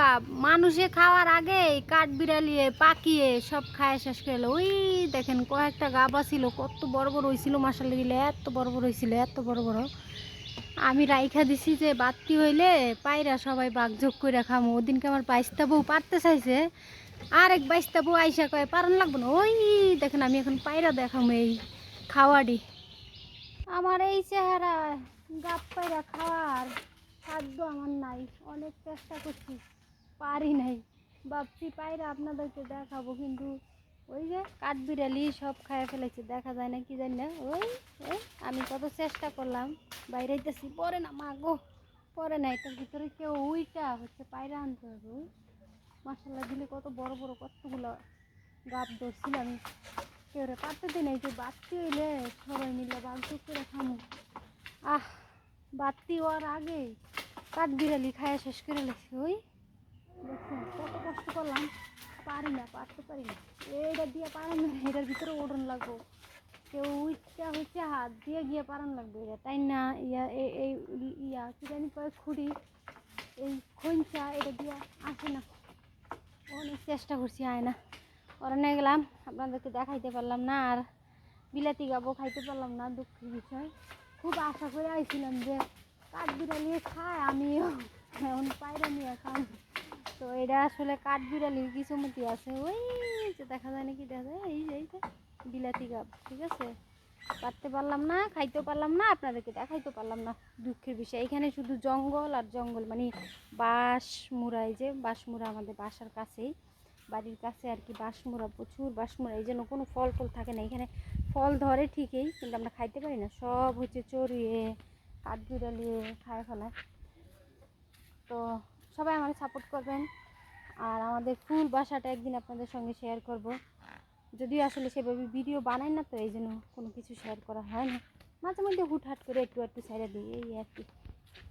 Cup মানুষে খাওয়ার আগে কাঠ বিড়ালিয়ে, পাকিয়ে সব খায় শেষ করে ওই দেখেন, কয়েকটা গাবা ছিল কত বড় বড় হয়েছিল মাসাল গিলে এত বড় বড় হয়েছিল এত বড় বড়। আমি রাইখা দিছি যে বাতি হইলে পায়রা সবাই বাগযোগ করে খামো। ওদিনকে আমার বাইশটা বউ পারতে চাইছে আর এক বাইশটা বউ আইসা কয়, পারন লাগবো না? ওই দেখেন, আমি এখন পায়রা দেখামো এই খাওয়াডি। আমার এই চেহারা গাপ পায়রা খাওয়ার খাদ্য আমার নাই, অনেক চেষ্টা করছি। পারি নাই। ভাবছি পায়রা আপনাদেরকে দেখাবো, কিন্তু ওই যে কাঠবিড়ালি সব খায় ফেলেছে, দেখা যায় না, কি জানি না। ওই ওই, আমি কত চেষ্টা করলাম বাইরে যাইতেছি পরে না, মা গো, পরে না, এটার ভিতরে কেউ উইটা হচ্ছে পায়রা আনতে হবে মশলা দিলে কত বড় বড় কতগুলো গাপ ধরছিল আমি কেউ রে পারতে দিই নাই যে বাড়তি হইলে সবাই মিলে বাঘ করে খামো। আহ বাতি হওয়ার আগে কাঠ বিড়ালি খায়া শেষ করে লেছি, ওই। দেখছেন কত কষ্ট করলাম। পারি না, পারতে পারি না। এইটা দিয়ে পারেন না, এটার ভিতরে ওড়ন লাগবো। কেউ উইটা হচ্ছে হাত দিয়ে গিয়ে পারান লাগবে এটা। তাই না? ইয়া এই ইয়া, কি জানি কয় খুঁড়ি। এই খঞ্চা এটা দিয়ে আসে না। অনেক চেষ্টা করছি, আয় না। অরণ্যে গেলাম, আপনাদেরকে দেখাইতে পারলাম না, আর বিলাতি গাবো খাইতে পারলাম না, দুঃখের বিষয়। খুব আশা করে আইছিলাম যে কাঠ বিড়ালি খায়, আমিও। এখন পায়রা নিয়ে খাম তো এটা আসলে কাঠ বিড়ালির কিছু মতি আছে। ওই যে দেখা যায় নাকি, দেখা যায়, এই যে এই যে, বিলাতি গাব, ঠিক আছে? পারতে পারলাম না, খাইতেও পারলাম না, আপনাদেরকে দেখাইতে পারলাম না, দুঃখের বিষয়। এখানে শুধু জঙ্গল আর জঙ্গল মানে বাঁশ মুড়া এই যে বাঁশ মুড়া আমাদের বাসার কাছেই, বাড়ির কাছে আর কি বাঁশমুড়া, প্রচুর বাঁশমুড়া, এই জন্য কোনো ফল টল থাকে না। এখানে ফল ধরে ঠিকই, কিন্তু আমরা খাইতে পারি না। সব হচ্ছে চড়িয়ে কাঠ বিড়ালিয়ে খায় ফেলায়। তো সবাই আমাকে সাপোর্ট করবেন। আর আমাদের ফুল বাসাটা একদিন আপনাদের সঙ্গে শেয়ার করব। যদিও আসলে সেভাবে ভিডিও বানাই না তো এই জন্য কোনো কিছু শেয়ার করা হয় না মাঝে মধ্যে হুটহাট করে একটু একটু ছেড়ে দিই, এই আর কি।